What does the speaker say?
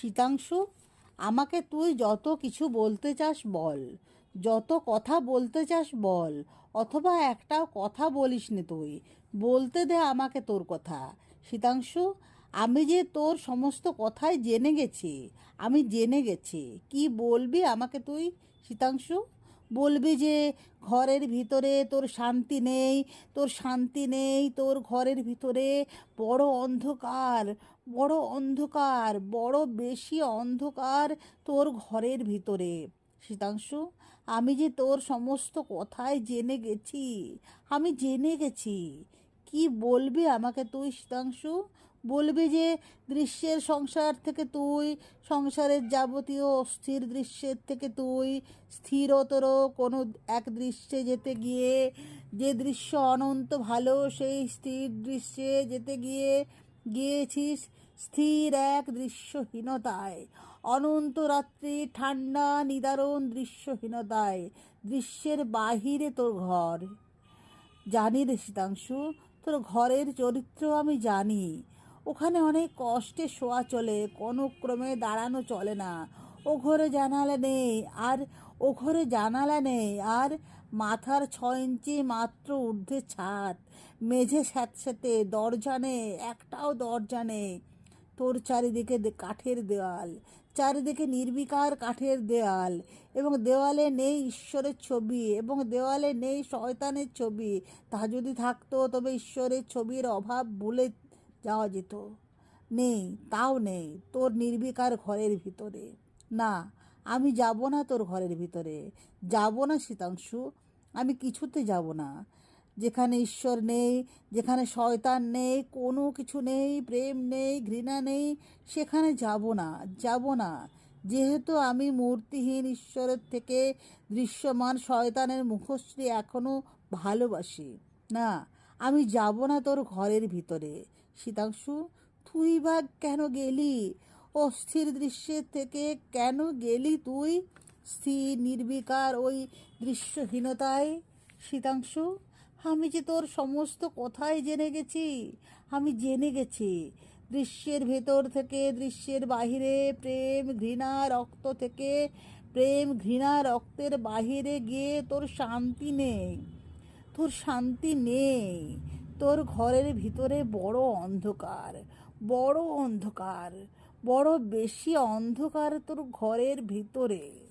শীতাংশু, আমাকে তুই যত কিছু বলতে চাস বল। যত কথা বলতে চাস বল, অথবা একটাও কথা বলিস নি তুই। বলতে দে আমাকে তোর কথা। শীতাংশু, আমি যে তোর সমস্ত কথাই জেনে গেছি, আমি জেনে গেছি। কি বলবি আমাকে তুই? শীতাংশু বলবি যে ঘরের ভিতরে তোর শান্তি নেই, তোর শান্তি নেই, তোর ঘরের ভিতরে বড় অন্ধকার বড় অন্ধকার, বড় বেশি অন্ধকার তোর ঘরের ভিতরে। শীতাংশু, আমি যে তোর সমস্ত কথায় জেনে গেছি, আমি জেনে গেছি কি বলবি আমাকে তুই শীতাংশু বলবি যে দৃশ্যের সংসার থেকে তুই, সংসারের যাবতীয় অস্থির দৃশ্যের থেকে তুই, স্থিরতর কোনো এক দৃশ্যে যেতে গিয়ে, যে দৃশ্য অনন্ত ভালো সেই স্থির দৃশ্যে যেতে গিয়ে গিয়েছিস স্থির এক দৃশ্যহীনতায়। অনন্ত রাত্রি, ঠান্ডা, নিদারুণ দৃশ্যহীনতায়, দৃশ্যের বাহিরে তোর ঘর। জানি রে শীতাংশু তোর ঘরের চরিত্র আমি জানি। ওখানে অনেক কষ্টে শোয়া চলে কোনো ক্রমে দাঁড়ানো চলে না। ও ঘরে জানালা নেই, আর ও ঘরে জানালা নেই, আর মাথার ছ ইঞ্চি মাত্র ঊর্ধ্বে ছাদ। মেঝে স্যাঁতস্যাঁতে, দরজা নেই, একটাও দরজা নেই। তোর চারিদিকে কাঠের দেওয়াল চারিদিকে নির্বিকার কাঠের দেওয়াল এবং দেওয়ালে নেই ঈশ্বরের ছবি এবং দেওয়ালে নেই শয়তানের ছবি। তা যদি থাকতো, তবে ঈশ্বরের ছবির অভাব ভুলে যাওয়া যেত। নেই, তাও নেই, তোর নির্বিকার ঘরের ভিতরে। না, আমি যাব না তোর ঘরের ভিতরে। যাব না, শীতাংশু, আমি কিছুতে যাব না। যেখানে ঈশ্বর নেই, যেখানে শয়তান নেই, কোনো কিছু নেই, প্রেম নেই, ঘৃণা নেই, সেখানে যাব না যাব না। যেহেতু আমি মূর্তিহীন ঈশ্বরের থেকে দৃশ্যমান শয়তানের মুখশ্রী এখনও ভালোবাসি, না, আমি যাব না তোর ঘরের ভিতরে। শীতাংশু, তুই বা কেন গেলি? অস্থির দৃশ্যের থেকে কেন গেলি তুই? স্থির, নির্বিকার ওই দৃশ্যহীনতায়? শীতাংশু আমি যে তোর সমস্ত কথাই জেনে গেছি, আমি জেনে গেছি। দৃশ্যের ভেতর থেকে, দৃশ্যের বাহিরে, প্রেম ঘৃণা রক্ত থেকে, প্রেম ঘৃণা রক্তের বাহিরে গিয়ে তোর শান্তি নেই। তোর শান্তি নেই। তোর ঘরের ভিতরে বড় অন্ধকার বড় অন্ধকার, বড় বেশি অন্ধকার তোর ঘরের ভিতরে।